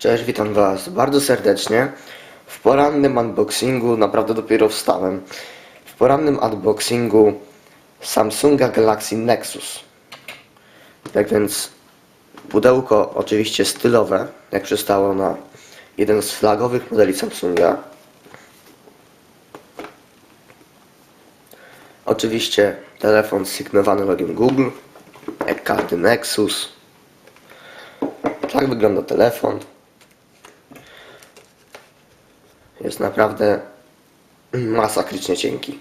Cześć, witam Was bardzo serdecznie. W porannym unboxingu, naprawdę dopiero wstałem. W porannym unboxingu Samsunga Galaxy Nexus. Tak więc pudełko oczywiście stylowe, jak przystało na jeden z flagowych modeli Samsunga. Oczywiście telefon sygnowany logiem Google, jak karty Nexus. Tak wygląda telefon. Jest naprawdę masakrycznie cienki.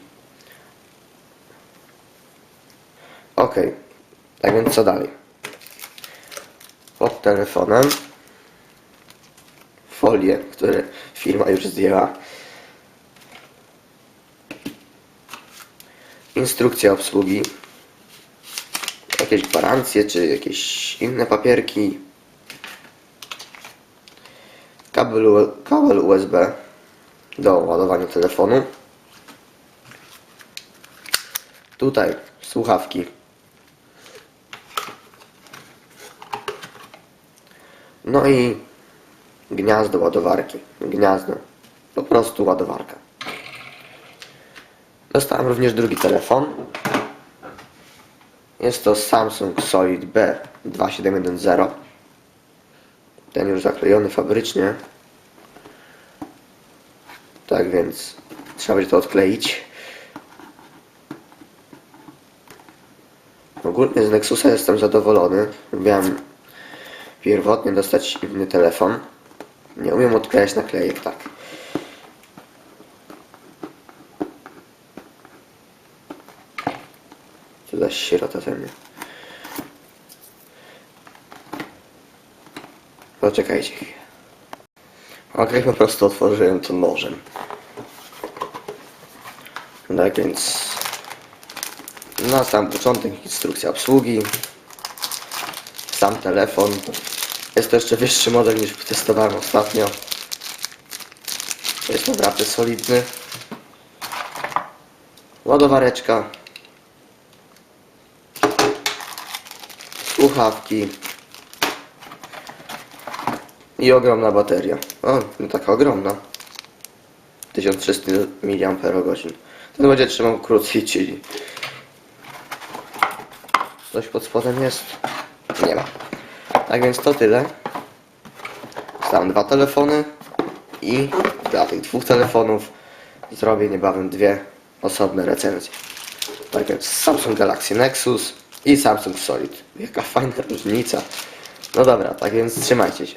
Ok, tak więc co dalej? Pod telefonem folie, które firma już zdjęła. Instrukcja obsługi. Jakieś gwarancje, czy jakieś inne papierki. Kabel, kabel USB do ładowania telefonu. Tutaj słuchawki. No i gniazdo ładowarki. Gniazdo. Po prostu ładowarka. Dostałem również drugi telefon. Jest to Samsung Solid B2710. Ten już zaklejony fabrycznie. Tak więc trzeba będzie to odkleić. Ogólnie z Nexusa jestem zadowolony. Miałem pierwotnie dostać inny telefon. Nie umiem odklejać naklejek tak. Co za sierota ze mnie. Poczekajcie chwilę. Okej, po prostu otworzyłem to nożem. Tak więc na sam początek instrukcja obsługi. Sam telefon. Jest to jeszcze wyższy model niż testowałem ostatnio. Jest naprawdę solidny. Ładowareczka. Słuchawki. I ogromna bateria. O, no taka ogromna. 1300 mAh. Ten będzie trzymał krócej, czyli... Coś pod spodem jest? Nie ma. Tak więc to tyle. Dostałem dwa telefony i dla tych dwóch telefonów zrobię niebawem dwie osobne recenzje. Tak więc Samsung Galaxy Nexus i Samsung Solid. Jaka fajna różnica. No dobra, tak więc trzymajcie się.